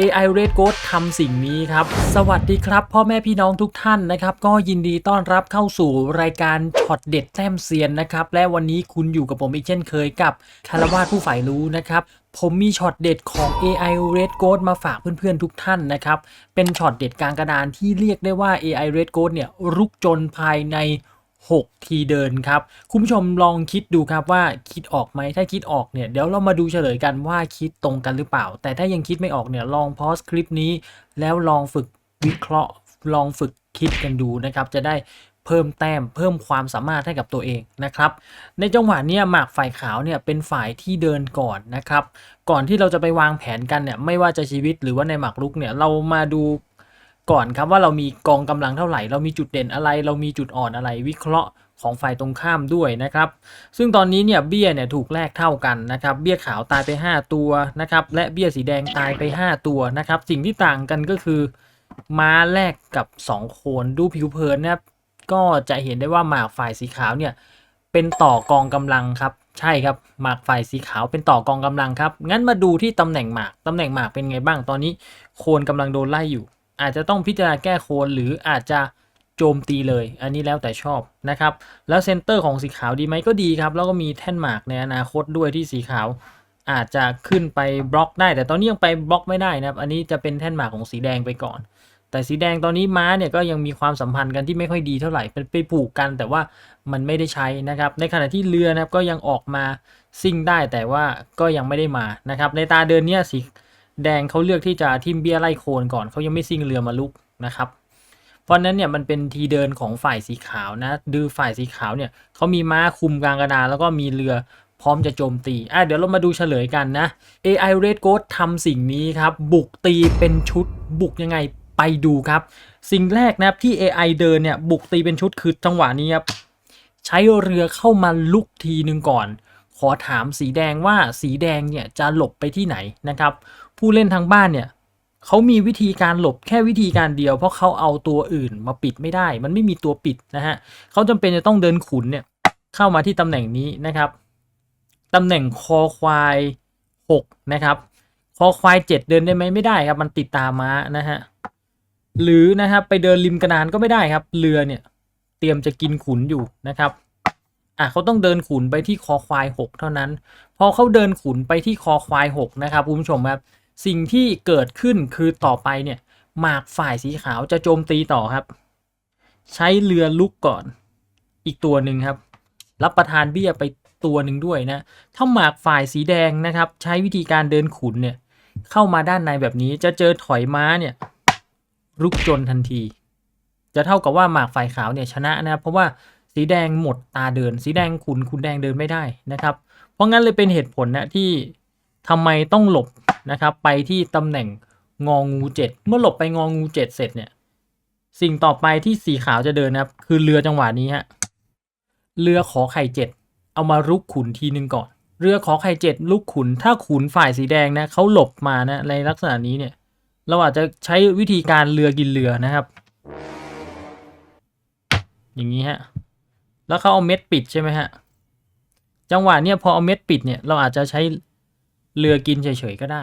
AI Red Ghost ทำสิ่งนี้ครับ สวัสดีครับ พ่อแม่พี่น้องทุกท่านนะครับ ก็ยินดีต้อนรับเข้าสู่รายการช็อตเด็ดแต้มเซียนนะครับ และวันนี้คุณอยู่กับผมอีกเช่นเคยกับคารวาสผู้ใฝ่รู้นะครับผมมีช็อตเด็ดของ AI Red Ghost มาฝากเพื่อนๆทุกท่านนะครับ เป็นช็อตเด็ดกลางกระดานที่เรียกได้ว่า AI Red Ghost เนี่ยรุกจนภายใน 6 ทีเดินครับ คุณผู้ชมลองคิดดูครับว่าคิดออกไหมถ้าคิดออกเนี่ยเดี๋ยวเรามาดูเฉลยกันว่าคิดตรงกันหรือเปล่า แต่ถ้ายังคิดไม่ออกเนี่ยลองพอสคลิปนี้ แล้วลองฝึกวิเคราะห์ ลองฝึกคิดกันดูนะครับจะได้เพิ่มแต้มเพิ่มความสามารถให้กับตัวเองนะครับ ในจังหวะนี้หมากฝ่ายขาวเนี่ยเป็นฝ่ายที่เดินก่อนนะครับ ก่อนที่เราจะไปวางแผนกันเนี่ยไม่ว่าจะชีวิตหรือว่าในหมากรุกเนี่ยเรามาดู ก่อนครับว่าเรามีกองกำลังเท่าไหร่ เรามีจุดเด่นอะไร เรามีจุดอ่อนอะไรวิเคราะห์ของฝ่ายตรงข้ามด้วยนะครับ ซึ่งตอนนี้เนี่ยเบี้ยเนี่ยถูกแลกเท่ากันนะครับ เบี้ยขาวตายไป 5 ตัวนะครับ และเบี้ยสีแดงตายไป 5 ตัวนะครับ สิ่งที่ต่างกันก็คือ ม้าแลกกับ 2 โคนดูผิวเผินนะครับก็จะเห็นได้ว่าหมากฝ่ายสีขาวเนี่ยเป็นต่อกองกำลังครับ ใช่ครับหมากฝ่ายสีขาวเป็นต่อกองกำลังครับ งั้นมาดูที่ตำแหน่งหมากตำแหน่งหมากเป็นไงบ้างตอนนี้ โคนกำลังโดนไล่อยู่ อาจจะต้องพิจารณาแก้โคนหรืออาจจะโจมตีเลย อันนี้แล้วแต่ชอบนะครับ แล้วเซนเตอร์ของสีขาวดีไหมก็ดีครับ แล้วก็มีแท่นหมากในอนาคตด้วยที่สีขาว อาจจะขึ้นไปบล็อกได้ แต่ตอนนี้ยังไปบล็อกไม่ได้นะครับ อันนี้จะเป็นแท่นหมากของสีแดงไปก่อน แต่สีแดงตอนนี้ม้าเนี่ยก็ยังมีความสัมพันธ์กันที่ไม่ค่อยดีเท่าไหร่เป็นไปผูกกัน แต่ว่ามันไม่ได้ใช้นะครับ ในขณะที่เรือนะครับก็ยังออกมาซิ่งได้แต่ว่าก็ยังไม่ได้มานะครับ ในตาเดินเนี่ยสี แดงเขาเลือกที่จะทิมเบี้ยไล่โคนก่อนเขายังไม่ซิ่งเรือมาลุกนะครับ เพราะนั้นเนี่ยมันเป็นทีเดินของฝ่ายสีขาวนะดูฝ่ายสีขาวเนี่ยเขามีม้าคุมกลางกระดานแล้วก็มีเรือพร้อมจะโจมตีอะเดี๋ยวเรามาดูเฉลยกันนะ AI Red Ghost ทำสิ่งนี้ครับ บุกตีเป็นชุดบุกยังไงไปดูครับ สิ่งแรกนะครับที่ AI เดินเนี่ยบุกตีเป็นชุดคือจังหวะนี้ครับใช้เรือเข้ามาลุกทีหนึ่งก่อน ขอถามสีแดงว่าสีแดงเนี่ยจะหลบไปที่ไหนนะครับ ผู้เล่นทางบ้านเนี่ยเขามีวิธีการหลบแค่วิธีการเดียว เพราะเขาเอาตัวอื่นมาปิดไม่ได้ มันไม่มีตัวปิดนะฮะเขาจำเป็นจะต้องเดินขุนเนี่ยเข้ามาที่ตำแหน่งนี้นะครับตำแหน่งคอควาย6นะครับคอควาย 7 เดินได้ไหมไม่ได้ครับ มันติดตามม้านะฮะหรือนะครับไปเดินริมกระดานก็ไม่ได้ครับ เรือเนี่ยเตรียมจะกินขุนอยู่นะครับอะเขาต้องเดินขุนไปที่คอควาย 6 เท่านั้น พอเขาเดินขุนไปที่คอควาย 6 นะครับคุณผู้ชมครับ สิ่งที่เกิดขึ้นคือต่อไปเนี่ยหมากฝ่ายสีขาวจะโจมตีต่อครับ ใช้เรือลุกก่อนอีกตัวหนึ่งครับ รับประทานเบี้ยไปตัวหนึ่งด้วยนะ ถ้าหมากฝ่ายสีแดงนะครับ ใช้วิธีการเดินขุนเนี่ยเข้ามาด้านในแบบนี้จะเจอถอยม้าเนี่ยรุกจนทันที จะเท่ากับว่าหมากฝ่ายขาวเนี่ยชนะนะครับเพราะว่าสีแดงหมดตาเดิน สีแดงขุนขุนแดงเดินไม่ได้นะครับ เพราะงั้นเลยเป็นเหตุผลนะที่ทำไมต้องหลบ นะครับ ไปที่ตำแหน่งงองูเจ็ดเมื่อหลบไปงองูเจ็ดเสร็จเนี่ย สิ่งต่อไปที่สีขาวจะเดินนะครับ คือเรือจังหวะนี้ฮะเรือขอไข่เจ็ดเอามารุกขุนทีนึงก่อน เรือขอไข่เจ็ดลุกขุนถ้าขุนฝ่ายสีแดงนะเขาหลบมานะในลักษณะนี้เนี่ย เราอาจจะใช้วิธีการเรือกินเรือนะครับ อย่างนี้ฮะแล้วเขาเอาเม็ดปิดใช่ไหมฮะจังหวะเนี้ยพอเอาเม็ดปิดเนี่ยเราอาจจะใช้ เรือกินเฉยๆก็ได้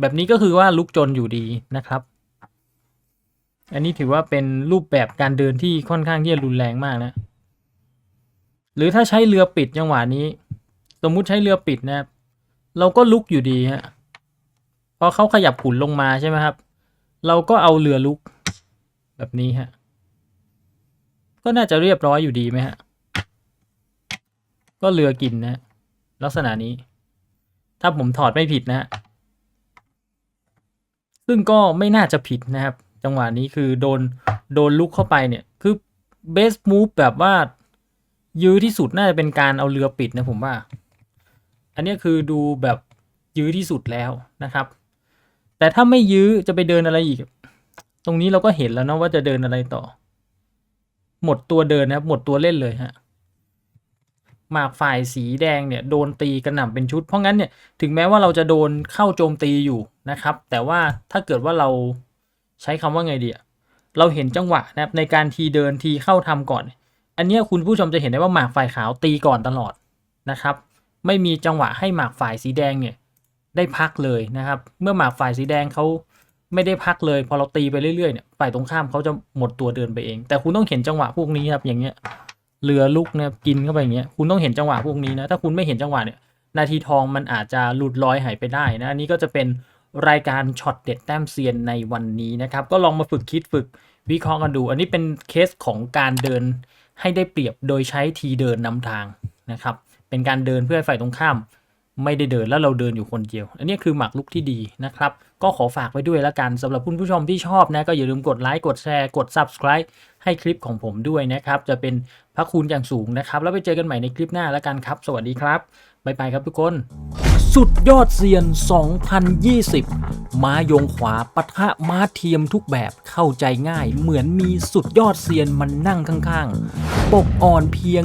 แบบนี้ก็คือว่าลุกจนอยู่ดีนะครับ อันนี้ถือว่าเป็นรูปแบบการเดินที่ค่อนข้างที่จะรุนแรงมากนะ หรือถ้าใช้เรือปิดจังหวะนี้ สมมุติใช้เรือปิดนะครับเราก็ลุกอยู่ดีฮะพอเขาขยับขุนลงมาใช่ไหมครับ เราก็เอาเรือลุกแบบนี้ฮะ ก็น่าจะเรียบร้อยอยู่ดีไหมฮะ ก็เรือกินนะ ลักษณะนี้ ถ้าผมถอดไม่ผิดนะฮะซึ่งก็ไม่น่าจะผิดนะครับ จังหวะนี้คือโดนโดนลุกเข้าไปเนี่ย คือเบสมูฟแบบว่า ยื้อที่สุดน่าจะเป็นการเอาเรือปิดนะผมว่า อันนี้คือดูแบบยื้อที่สุดแล้วนะครับ แต่ถ้าไม่ยื้อจะไปเดินอะไรอีก ตรงนี้เราก็เห็นแล้วเนาะว่าจะเดินอะไรต่อ หมดตัวเดินนะครับ หมดตัวเล่นเลยฮะ หมากฝ่ายสีแดงเนี่ยโดนตีกระหน่ำเป็นชุด เพราะงั้นเนี่ยถึงแม้ว่าเราจะโดนเข้าโจมตีอยู่นะครับ แต่ว่าถ้าเกิดว่าเราใช้คำว่าไงดีเราเห็นจังหวะนะครับในการทีเดินทีเข้าทำก่อน อันนี้คุณผู้ชมจะเห็นได้ว่าหมากฝ่ายขาวตีก่อนตลอดนะครับ ไม่มีจังหวะให้หมากฝ่ายสีแดงเนี่ยได้พักเลยนะครับ เมื่อหมากฝ่ายสีแดงเขาไม่ได้พักเลย พอเราตีไปเรื่อยๆเนี่ยฝ่ายตรงข้ามเขาจะหมดตัวเดินไปเอง แต่คุณต้องเห็นจังหวะพวกนี้ครับอย่างเงี้ย เรือลุกเนี่ยกินเข้าไปอย่างเงี้ยคุณต้องเห็นจังหวะพวกนี้นะถ้าคุณไม่เห็นจังหวะเนี่ยนาทีทองมันอาจจะหลุดลอยหายไปได้นะอันนี้ก็จะเป็นรายการช็อตเด็ดแต้มเซียนในวันนี้นะครับ ก็ลองมาฝึกคิดฝึกวิเคราะห์กันดู อันนี้เป็นเคสของการเดินให้ได้เปรียบโดยใช้ทีเดินนำทางนะครับเป็นการเดินเพื่อใฝ่ายตรงข้าม ไม่ได้เดินแล้วเราเดินอยู่คนเดียว อันนี้คือหมากลุกที่ดีนะครับ ก็ขอฝากไว้ด้วยแล้วกันสำหรับคุณผู้ชมที่ชอบนะก็อย่าลืมกดไลค์กดแชร์กด subscribe ให้คลิปของผมด้วยนะครับ จะเป็นพระคุณอย่างสูงนะครับ แล้วไปเจอกันใหม่ในคลิปหน้าแล้วกันครับ สวัสดีครับบ๊ายบายครับทุกคน สุดยอดเซียน 2020 ม้ายงขวาปะทะม้าเทียมทุกแบบเข้าใจง่าย เหมือนมีสุดยอดเซียนมันนั่งข้างๆ ปกอ่อนเพียง